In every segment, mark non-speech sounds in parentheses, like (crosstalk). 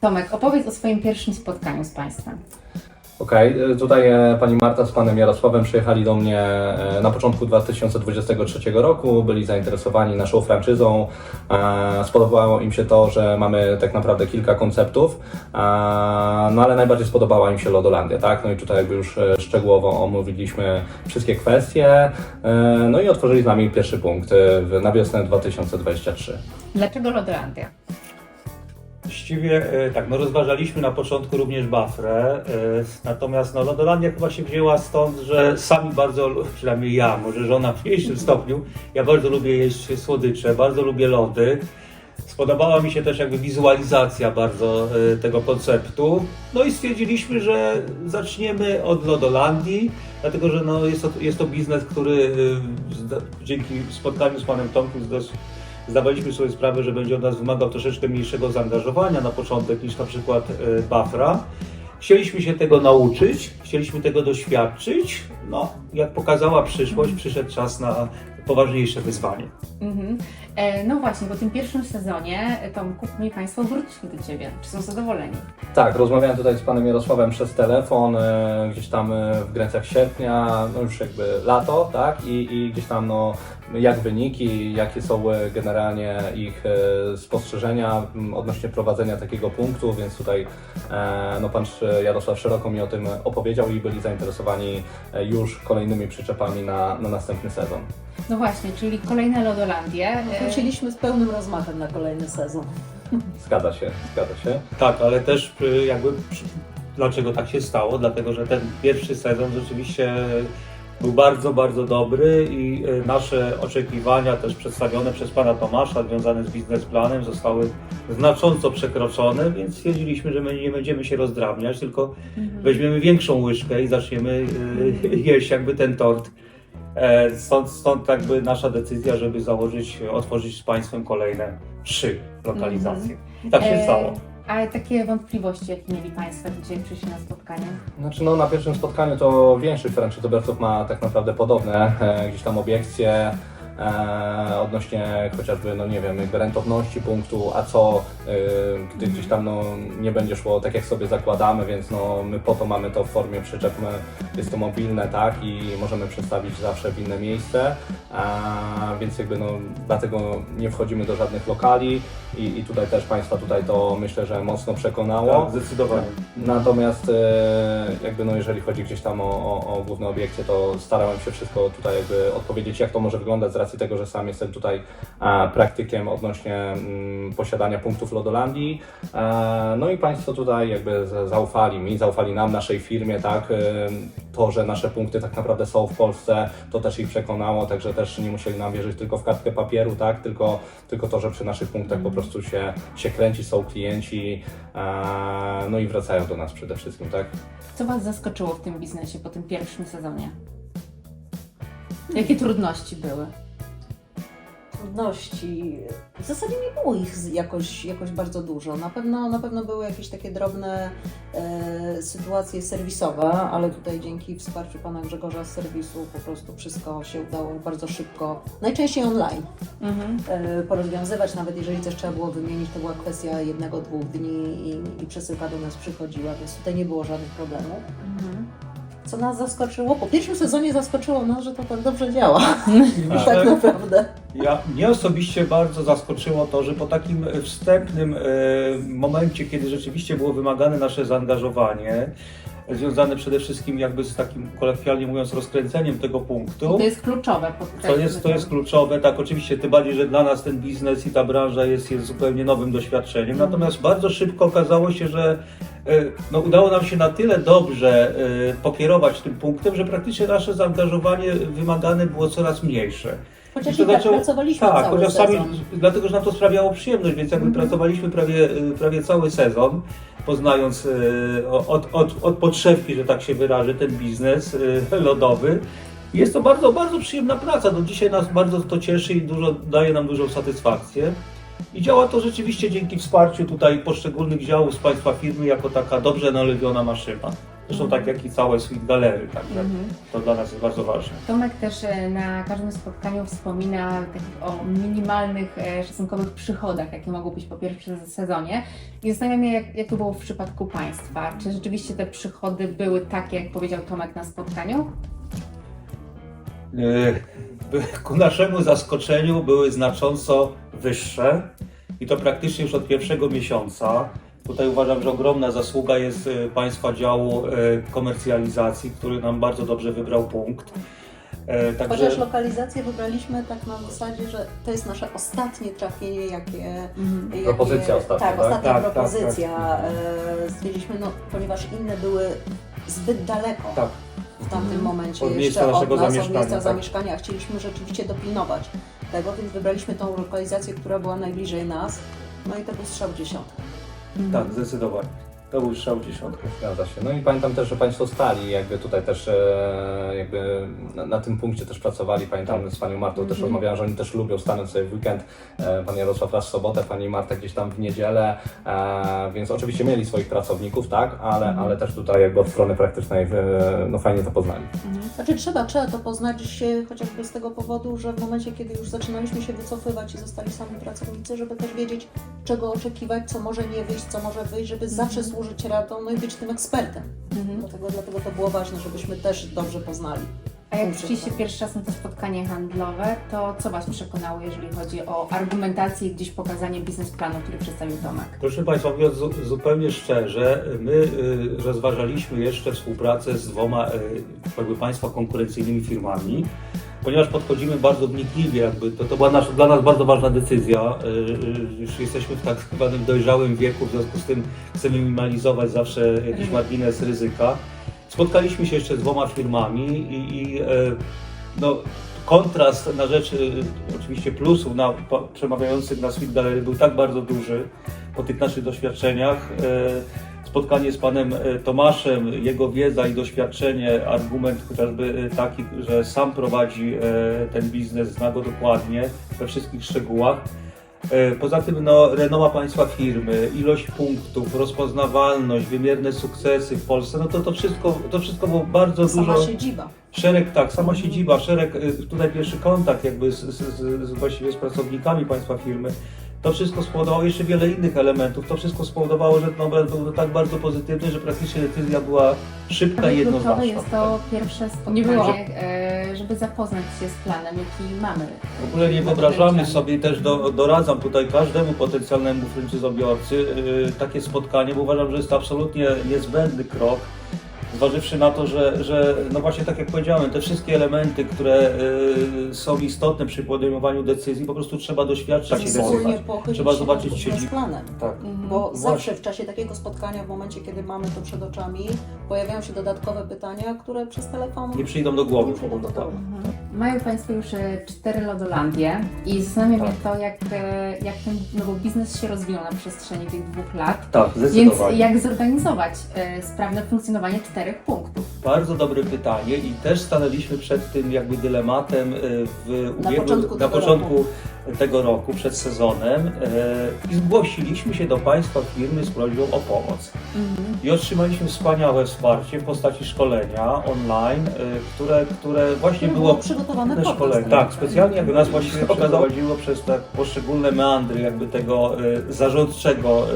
Tomek, opowiedz o swoim pierwszym spotkaniu z Państwem. Okej, y, tutaj e, pani Marta z panem Jarosławem przyjechali do mnie e, na początku 2023 roku, byli zainteresowani naszą franczyzą. E, Spodobało im się to, że mamy tak naprawdę kilka konceptów, no ale najbardziej spodobała im się Lodolandia, tak? No i tutaj jakby już szczegółowo omówiliśmy wszystkie kwestie, no i otworzyli z nami pierwszy punkt w- na wiosnę 2023. Dlaczego Lodolandia? Właściwie e, tak, no rozważaliśmy na początku również Bafrę, e, natomiast no, Lodolandia chyba się wzięła stąd, że sami bardzo, (laughs) przynajmniej ja, może żona w mniejszym stopniu, ja bardzo lubię jeść słodycze, bardzo lubię lody. Spodobała mi się też jakby wizualizacja bardzo e, tego konceptu. No i stwierdziliśmy, że zaczniemy od Lodolandii, dlatego że no, jest, to, jest to biznes, który dzięki spotkaniu z panem Tomkiem zdas- zdawaliśmy sobie sprawę, że będzie od nas wymagał troszeczkę mniejszego zaangażowania na początek niż na przykład e, Bafra. Chcieliśmy się tego nauczyć, chcieliśmy tego doświadczyć. No, jak pokazała przyszłość, przyszedł czas na poważniejsze wyzwanie. Mhm. E, no właśnie, po tym pierwszym sezonie, e, Tomku, mi Państwo wrócili do Ciebie. Czy są zadowoleni? Tak, rozmawiałem tutaj z panem Jarosławem przez telefon, e, gdzieś tam e, w granicach sierpnia, no już jakby lato, tak? I, i gdzieś tam no, jak wyniki, jakie są e, generalnie ich e, spostrzeżenia odnośnie prowadzenia takiego punktu, więc tutaj e, no, pan Jarosław szeroko mi o tym opowiedział i byli zainteresowani już kolejnymi przyczepami na, na następny sezon. No właśnie, czyli kolejne Lodolandie. Wróciliśmy z pełnym rozmachem na kolejny sezon. Zgadza się, zgadza się. Tak, ale też y, jakby dlaczego tak się stało? Dlatego, że ten pierwszy sezon rzeczywiście był bardzo, bardzo dobry i y, nasze oczekiwania też przedstawione przez pana Tomasza związane z biznesplanem zostały znacząco przekroczone, więc stwierdziliśmy, że my nie będziemy się rozdrabniać, tylko Mhm. weźmiemy większą łyżkę i zaczniemy y, jeść jakby ten tort. E, Stąd, stąd jakby nasza decyzja, żeby założyć, otworzyć z państwem kolejne trzy lokalizacje. I tak się E, stało. A takie wątpliwości, jakie mieli Państwo, dzisiaj przyszli na spotkanie? Znaczy no na pierwszym spotkaniu to większość franczyzobiorców ma tak naprawdę podobne e, gdzieś tam obiekcje e, odnośnie chociażby, no nie wiem, jakby rentowności punktu, a co e, gdy gdzieś tam no nie będzie szło tak jak sobie zakładamy, więc no my po to mamy to w formie przyczep, my- jest to mobilne, tak, i możemy przestawić zawsze w inne miejsce, a, więc jakby no dlatego nie wchodzimy do żadnych lokali i, i tutaj też Państwa tutaj to myślę, że mocno przekonało. Tak, zdecydowanie. Natomiast e, jakby no jeżeli chodzi gdzieś tam o, o, o główne obiekcje, to starałem się wszystko tutaj jakby odpowiedzieć, jak to może wyglądać z racji tego, że sam jestem tutaj e, praktykiem odnośnie mm, posiadania punktów Lodolandii. E, no i Państwo tutaj jakby za- zaufali mi, zaufali nam, naszej firmie, tak. E, to, że nasze punkty tak naprawdę są w Polsce, to też ich przekonało, także też nie musieli nam wierzyć tylko w kartkę papieru, tak, tylko, tylko to, że przy naszych punktach po prostu się, się kręci, są klienci, no i wracają do nas przede wszystkim, tak. Co Was zaskoczyło w tym biznesie po tym pierwszym sezonie? Jakie trudności były? Trudności. W zasadzie nie było ich jakoś, jakoś bardzo dużo. Na pewno, na pewno były jakieś takie drobne e, sytuacje serwisowe, ale tutaj dzięki wsparciu pana Grzegorza z serwisu po prostu wszystko się udało bardzo szybko, najczęściej online, Mhm. e, porozwiązywać. Nawet jeżeli coś trzeba było wymienić, to była kwestia jednego, dwóch dni i, i przesyłka do nas przychodziła, więc tutaj nie było żadnych problemów. Mhm. Co nas zaskoczyło? Po pierwszym sezonie zaskoczyło nas, że to tak dobrze działa. (laughs) Tak. tak naprawdę. Ja, mnie osobiście bardzo zaskoczyło to, że po takim e, wstępnym e, momencie, kiedy rzeczywiście było wymagane nasze zaangażowanie, związane przede wszystkim jakby z takim kolokwialnie mówiąc rozkręceniem tego punktu, To jest kluczowe. To jest, to jest kluczowe, tak oczywiście, tym bardziej, że dla nas ten biznes i ta branża jest, jest zupełnie nowym doświadczeniem. Natomiast bardzo szybko okazało się, że e, no, udało nam się na tyle dobrze pokierować tym punktem, że praktycznie nasze zaangażowanie wymagane było coraz mniejsze. Chociaż I i tak zaczęło- pracowaliśmy Tak, cały chociaż sezon. sami, dlatego, że nam to sprawiało przyjemność, więc jakby Mhm. pracowaliśmy prawie, y, prawie cały sezon, poznając y, od, od, od podszewki, że tak się wyrażę, ten biznes y, lodowy. Jest to bardzo, bardzo przyjemna praca. Do dzisiaj nas bardzo to cieszy i dużo, daje nam dużą satysfakcję. I działa to rzeczywiście dzięki wsparciu tutaj poszczególnych działów z Państwa firmy jako taka dobrze nalewiona maszyna. Zresztą tak jak i całe Sweet Gallery, także Mhm. to dla nas jest bardzo ważne. Tomek też e, na każdym spotkaniu wspomina takich o minimalnych e, szacunkowych przychodach, jakie mogą być po pierwszym sezonie. I zastanawiam się, jak, jak to było w przypadku Państwa. Czy rzeczywiście te przychody były takie, jak powiedział Tomek na spotkaniu? By- Ku naszemu zaskoczeniu były znacząco wyższe i to praktycznie już od pierwszego miesiąca. Tutaj uważam, że ogromna zasługa jest y, Państwa działu y, komercjalizacji, który nam bardzo dobrze wybrał punkt. Chociaż Także lokalizację wybraliśmy tak na zasadzie, że to jest nasze ostatnie trafienie, jakie... jakie Propozycja ostatnia, Tak, tak? ostatnia Tak, tak, propozycja. E, Stwierdziliśmy, no, ponieważ inne były zbyt daleko tak, w tamtym Mhm. momencie Od jeszcze od naszego nas, od zamieszkania, miejsca tak. zamieszkania. Chcieliśmy rzeczywiście dopilnować tego, więc wybraliśmy tą lokalizację, która była najbliżej nas. No i to był strzał dziesiątkę. tak, zdecydowanie. To był strzał dziesiątkę. Zgadza się. No i pamiętam też, że Państwo stali, jakby tutaj też e, jakby na, na tym punkcie też pracowali. Pamiętam Tak. z Panią Martą też Mhm. rozmawiałam, że oni też lubią stanąć sobie w weekend. E, Pan Jarosław raz w sobotę, Pani Marta gdzieś tam w niedzielę, e, więc oczywiście mieli swoich pracowników, tak, ale, Mhm. ale też tutaj jakby od strony praktycznej e, no fajnie to poznali. Mhm. Znaczy trzeba, trzeba to poznać się chociażby z tego powodu, że w momencie, kiedy już zaczynaliśmy się wycofywać i zostali sami pracownicy, żeby też wiedzieć, czego oczekiwać, co może nie wyjść, co może wyjść, żeby zawsze służyć radą, no i być tym ekspertem. Mhm. Dlatego, dlatego to było ważne, żebyśmy też dobrze poznali. A jak tak. pierwszy raz na to spotkanie handlowe, to co Was przekonało, jeżeli chodzi o argumentację i gdzieś pokazanie biznesplanu, który przedstawił Tomek? Proszę Państwa, mówiąc zu, zupełnie szczerze, my y, rozważaliśmy jeszcze współpracę z dwoma y, jakby Państwa konkurencyjnymi firmami, ponieważ podchodzimy bardzo wnikliwie, jakby to, to była nasza, dla nas bardzo ważna decyzja. Y, y, już jesteśmy w tak zwanym dojrzałym wieku, w związku z tym chcemy minimalizować zawsze jakiś Ryzyko. margines ryzyka. Spotkaliśmy się jeszcze z dwoma firmami i, i e, no, kontrast na rzecz y, oczywiście plusów na, przemawiających na Sweet Gallery był tak bardzo duży po tych naszych doświadczeniach. E, Spotkanie z panem e, Tomaszem, jego wiedza i doświadczenie, argument chociażby taki, że sam prowadzi ten biznes, zna go dokładnie we wszystkich szczegółach. E, Poza tym no, renoma państwa firmy, ilość punktów, rozpoznawalność, wymierne sukcesy w Polsce, no to to wszystko, to wszystko było bardzo Sama dużo. siedziba. Szereg, tak, sama siedziba, szereg, y, tutaj pierwszy kontakt jakby z, z, z, właściwie z pracownikami państwa firmy. To wszystko spowodowało jeszcze wiele innych elementów. To wszystko spowodowało, że ten obraz był tak bardzo pozytywny, że praktycznie decyzja była szybka i jednoznaczna. jest to pierwsze Nie było. spotkanie, e, żeby zapoznać się z planem, jaki mamy. W ogóle nie wyobrażamy sobie też, do, doradzam tutaj każdemu potencjalnemu franczyzobiorcy yy, takie spotkanie, bo uważam, że jest to absolutnie niezbędny krok. Zważywszy na to, że, że no właśnie tak jak powiedziałem, te wszystkie elementy, które yy, są istotne przy podejmowaniu decyzji, po prostu trzeba doświadczać i Trzeba wspólnie decydować. pochylić Trzeba się zobaczyć nad siedzibę. biznesplanem. Tak. Mhm. Bo Właśnie. zawsze w czasie takiego spotkania, w momencie, kiedy mamy to przed oczami, pojawiają się dodatkowe pytania, które przez telefon Nie przyjdą do głowy. Nie przyjdą do tak. głowy. Mhm. Mają Państwo już e, cztery lodolandie i zastanawiam się Tak. to, jak, e, jak ten no bo biznes się rozwinął na przestrzeni tych dwóch lat. Tak, Więc zdecydowanie. jak zorganizować e, sprawne funkcjonowanie czterech punktów? Bardzo dobre pytanie i też stanęliśmy przed tym jakby dylematem y, w Na ubiegłym, początku na tego początku tego roku, przed sezonem y, i zgłosiliśmy się do Państwa firmy z prośbą o pomoc. I otrzymaliśmy wspaniałe wsparcie w postaci szkolenia online, y, które, które właśnie Które było było przygotowane pod szkolenie. Tak, specjalnie jakby nas właściwie przeprowadziło przez tak poszczególne meandry jakby tego zarządczego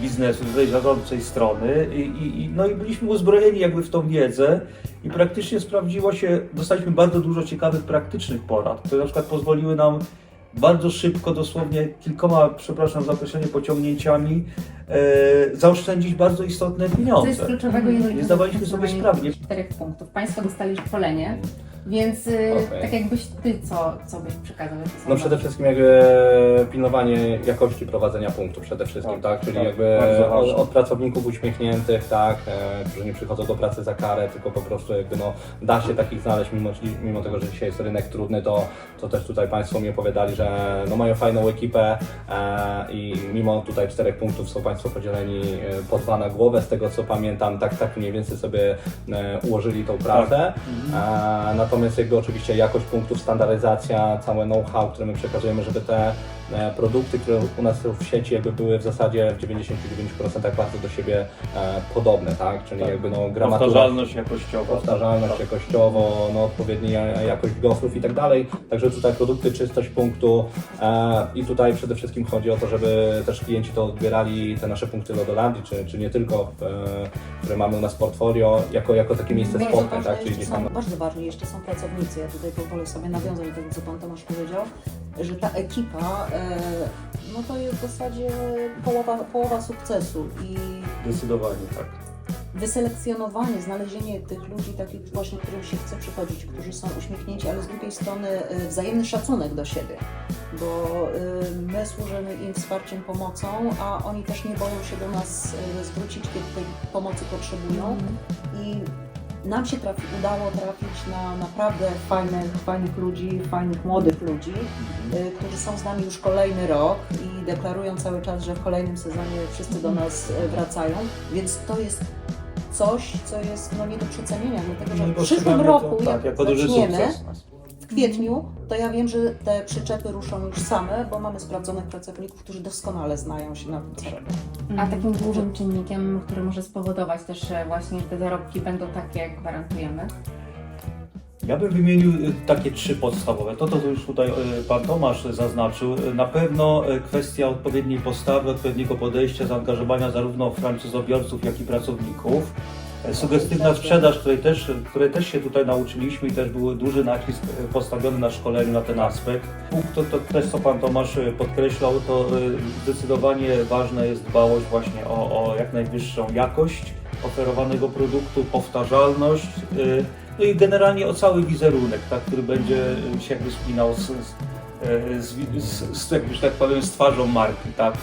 biznesu, z tej zarządczej strony I, i, i, no i byliśmy uzbrojeni jakby w tą wiedzę i praktycznie sprawdziło się, dostaliśmy bardzo dużo ciekawych praktycznych porad, które na przykład pozwoliły nam bardzo szybko, dosłownie kilkoma, przepraszam za określenie, pociągnięciami e, zaoszczędzić bardzo istotne Co pieniądze. jest kluczowego, jeżeli Nie chodzi o zdawaliśmy sobie sprawy. czterech punktów. Państwo dostali szkolenie, więc Okej. tak jakbyś Ty co, co byś przekazał? jakie są No przede wszystkim jakby pilnowanie jakości prowadzenia punktu przede wszystkim, Tak, tak? Czyli tak, jakby bardzo od, ważne. od pracowników uśmiechniętych, tak? E, którzy nie przychodzą do pracy za karę, tylko po prostu jakby no da się takich znaleźć, mimo, mimo tego, że dzisiaj jest rynek trudny, to, to też tutaj Państwo mi opowiadali, że no mają fajną ekipę e, i mimo tutaj czterech punktów są Państwo podzieleni e, po dwa na głowę, z tego co pamiętam, tak, tak mniej więcej sobie e, ułożyli tą pracę. Mhm. E, natomiast natomiast jakby oczywiście jakość punktów, standaryzacja, całe know-how, które my przekazujemy, żeby te e, produkty, które u nas są w sieci jakby były w zasadzie w 99% bardzo do siebie e, podobne, tak? Czyli Tak. jakby no gramatura Powtarzalność jakościowa. powtarzalność jakościowo, no, odpowiednia jakość gofrów i tak dalej. Także tutaj produkty, czystość punktu e, i tutaj przede wszystkim chodzi o to, żeby też klienci to odbierali, te nasze punkty Lodolandii, czy, czy nie tylko, które mamy u nas w portfolio, jako, jako takie miejsce spotkań, ważne tak? Czyli gdzieś tam bardzo ważni jeszcze są pracownicy. Ja tutaj pozwolę sobie nawiązać do tego, co Pan Tomasz powiedział, że ta ekipa, e, no to jest w zasadzie połowa, połowa sukcesu i Zdecydowanie tak. wyselekcjonowanie, znalezienie tych ludzi, takich właśnie, którym się chce przychodzić, którzy są uśmiechnięci, ale z drugiej strony e, wzajemny szacunek do siebie, bo e, my służymy im wsparciem, pomocą, a oni też nie boją się do nas e, zwrócić, kiedy tej pomocy potrzebują i nam się trafi, udało trafić na naprawdę fajnych, fajnych ludzi, fajnych młodych ludzi, y, którzy są z nami już kolejny rok i deklarują cały czas, że w kolejnym sezonie wszyscy do nas y, wracają, więc to jest coś, co jest no, nie do przecenienia, dlatego że No w przyszłym roku, to, tak, jak duży zaczniemy w kwietniu, to ja wiem, że te przyczepy ruszą już same, bo mamy sprawdzonych pracowników, którzy doskonale znają się na tym terenie. A takim głównym czynnikiem, który może spowodować też, że właśnie te zarobki będą takie, jak gwarantujemy. Ja bym wymienił y, takie trzy podstawowe. To, to co już tutaj y, Pan Tomasz zaznaczył. Y, Na pewno y, kwestia odpowiedniej postawy, odpowiedniego podejścia, zaangażowania zarówno franczyzobiorców, jak i pracowników. Sugestywna sprzedaż, której też, której też się tutaj nauczyliśmy i też był duży nacisk postawiony na szkoleniu na ten aspekt. Punkt to, to też, co Pan Tomasz podkreślał, to y, zdecydowanie ważna jest dbałość właśnie o, o jak najwyższą jakość oferowanego produktu, powtarzalność, y, no i generalnie o cały wizerunek, tak, który będzie się jakby spinał z, z, z, z, z, jakby, że tak powiem, z twarzą marki, tak.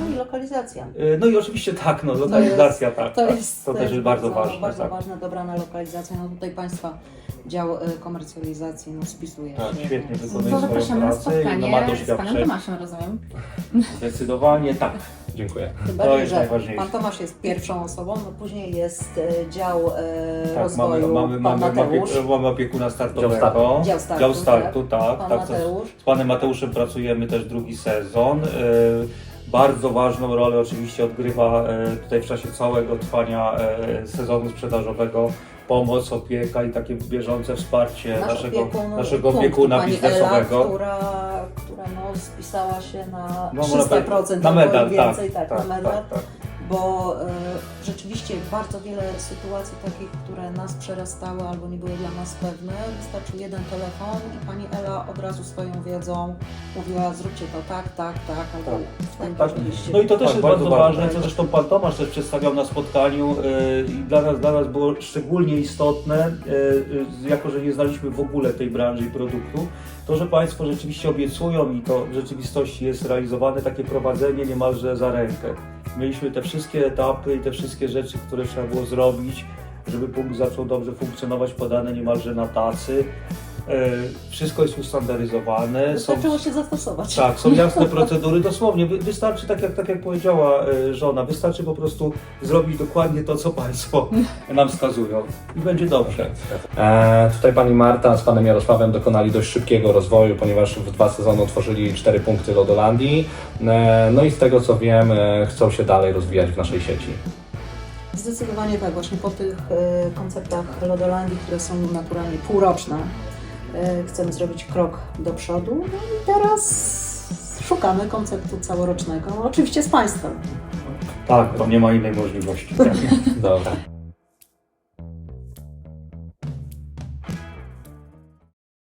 No i lokalizacja. Y, No i oczywiście tak, no, lokalizacja, tak, To tak. jest, to też jest bardzo ważne. Bardzo tak. ważna, dobrana lokalizacja. No tutaj Państwa dział e, komercjalizacji no, spisuje Tak, się. świetnie więc- wykonuje To swoją zapraszamy na pracę no, ma spotkanie z Panem. Tomaszem, rozumiem. Zdecydowanie tak. Dziękuję. Tym To bardziej, jest że najważniejsze. Pan Tomasz jest pierwszą osobą, no później jest e, dział e, Tak, mamy, rozwoju, mamy, Pan mamy, Mateusz, mamy, mamy opiekuna startowego. Dział startu. Dział startu, Dział startu, tak. Pan tak, Mateusz. Z panem Mateuszem pracujemy też drugi sezon. E, Bardzo ważną rolę oczywiście odgrywa e, tutaj w czasie całego trwania e, sezonu sprzedażowego pomoc, opieka i takie bieżące wsparcie Nasz naszego, opiekun, naszego punktu, opiekuna pani biznesowego. Ela, która, która no, spisała się na No, 300% na albo medal, więcej, tak, tak, tak, na medal. tak, tak. Bo e, rzeczywiście bardzo wiele sytuacji takich, które nas przerastały albo nie były dla nas pewne, wystarczył jeden telefon i pani Ela od razu swoją wiedzą mówiła zróbcie to tak, tak, tak, albo w ten tak. rzeczywiście. No i to też Tak, jest bardzo bardzo ważne. ważne, co zresztą Pan Tomasz też przedstawiał na spotkaniu yy, i dla nas, dla nas było szczególnie istotne, yy, jako że nie znaliśmy w ogóle tej branży i produktu, to, że Państwo rzeczywiście obiecują i to w rzeczywistości jest realizowane, takie prowadzenie niemalże za rękę. Mieliśmy te wszystkie etapy i te wszystkie rzeczy, które trzeba było zrobić, żeby punkt zaczął dobrze funkcjonować, podane niemalże na tacy. Yy, Wszystko jest ustandaryzowane. są- Wystarczyło się zastosować. tak, są jasne (laughs) procedury, dosłownie. Wy- Wystarczy, tak jak, tak jak powiedziała e, żona, wystarczy po prostu zrobić dokładnie to, co Państwo (laughs) nam wskazują i będzie dobrze. E, tutaj pani Marta z panem Jarosławem dokonali dość szybkiego rozwoju, ponieważ w dwa sezony otworzyli cztery punkty Lodolandii. E, no i z tego co wiem, e, chcą się dalej rozwijać w naszej sieci. Zdecydowanie tak, właśnie po tych e, konceptach Lodolandii, które są naturalnie półroczne, e, chcemy zrobić krok do przodu. No i teraz szukamy konceptu całorocznego, oczywiście z Państwem. Tak, to nie ma innej możliwości. (laughs) Dobra.